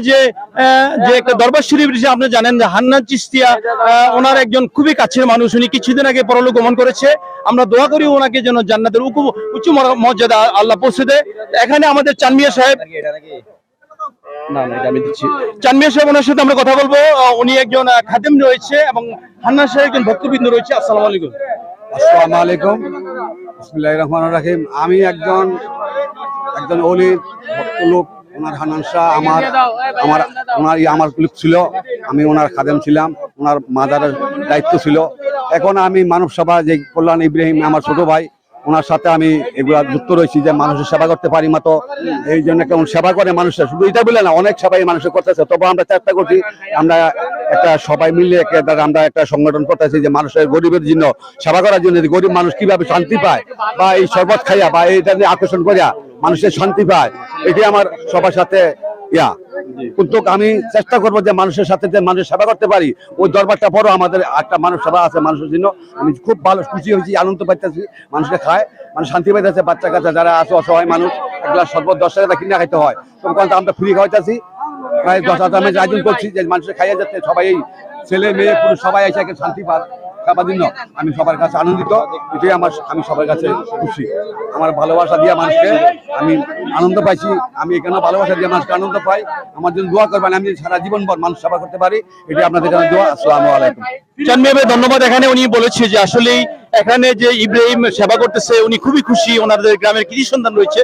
যে যে একটা দরবার শরীফ রয়েছে আপনি জানেন যে হান্নান চিস্তিয়া ওনার একজন খুবই কাছের মানুষ উনি কিছুদিন আগে পরলোক গমন করেছে। আমরা দোয়া করি ওনাকে যেন জান্নাতের উকু- উচ্চ মর্যাদা আল্লাহ পৌঁছে দেয়। এখানে আমাদের চানমিয়া সাহেব না না আমি দিচ্ছি। চানমিয়া সাহেব ওনার সাথে আমরা কথা বলব। উনি একজন খাদেম রয়েছে এবং হান্নান সাহেব একজন ভক্তবৃন্দ রয়েছে। আসসালামু আলাইকুম। আসসালামু আলাইকুম। বিসমিল্লাহির রহমানির রহিম। আমি একজন একজন অলি ভক্ত লোক ওনার হানান শাহ আমার আমার ওনার ই আমার লোক ছিল আমি ওনার খাদেম ছিলাম ওনার মাদারের দায়িত্ব ছিল। এখন আমি মানব সভা যে কল্যাণ ইব্রাহিম আমার ছোট ভাই ওনার সাথে আমি এগুলা যুক্ত রয়েছি যে মানুষের সেবা করতে পারি মতো এই জন্য কেমন সেবা করে মানুষের শুধু এটা বলে না অনেক সেবাই মানুষের করতেছে। তবু আমরা চেষ্টা করছি আমরা একটা সবাই মিলে একটা আমরা একটা সংগঠন করতেছি যে মানুষের গরিবের জন্য সেবা করার জন্য গরিব মানুষ কীভাবে শান্তি পায় বা এই শরবত খাইয়া বা এইটা নিয়ে আকর্ষণ করিয়া মানুষের শান্তি পায়। এটি আমার সবার সাথে, ইয়া। কিন্তু আমি চেষ্টা করব যে মানুষের সাথে যে মানুষের সেবা করতে পারি। ওই দরবারটা বড় আমাদের একটা মানুষ সেবা আছে মানুষের জন্য। আমি খুব ভালো, খুশি হয়েছি, আনন্দ পাইতেছি। মানুষকে খায়, মানুষ শান্তি পাইতেছে। বাচ্চা কাচ্চা যারা আছে, অসহায় মানুষ এগুলা সর্বত দশ টাকা কিনে খাইতে হয়। তখন আমরা ফ্রি খাওয়াইতেছি। প্রায় দশ হাজার আমি আয়োজন করছি যে মানুষের খাইয়ে যাচ্ছে সবাই ছেলে, মেয়ে, পুরুষ, সবাই এসে শান্তি পায় খাবার জন্য আমি সবার কাছে আনন্দিত, এটাই আমার, আমি সবার কাছে খুশি। আমার ভালোবাসা দিয়ে মানুষকে আমি আনন্দ পাইছি, আমি এখানে ভালোবাসা দিয়ে মানুষকে আনন্দ পাই। আমার জন্য দোয়া করবেন, আমি সারা জীবন ভর মানুষ সেবা করতে পারি এটি আপনাদের জন্য দোয়া। আসসালামু আলাইকুম। চানমিয়া ধন্যবাদ। এখানে উনি বলেছে যে আসলেই এখানে যে ইব্রাহিম সেবা করতেছে, উনি খুবই খুশি, ওনাদের গ্রামের কৃষি সন্তান রয়েছে।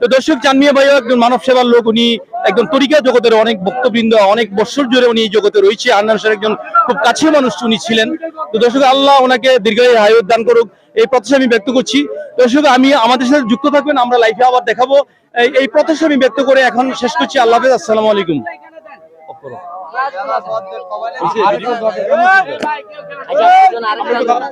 তো দর্শক চানমিয়া ভাইও একজন মানব সেবার লোক, উনি একজন তরিকা জগতের অনেক বক্তবৃন্দ অনেক বছর জুড়ে উনি এই জগতে রয়েছে। আন্নান একজন খুব কাছের মানুষ, উনি ছিলেন। তো দর্শক, আল্লাহ ওনাকে দীর্ঘায়ু হায়াত দান করুক। এই প্রত্যাশা আমি ব্যক্ত করছি। দর্শক, আমি আমাদের সাথে যুক্ত থাকবেন, আমরা লাইফে আবার দেখাবো। এই- এই প্রত্যাশা আমি ব্যক্ত করে এখন শেষ করছি। আল্লাহ হাফেজ, আসসালামু আলাইকুম। আচ্ছা, একজন আরেকজন-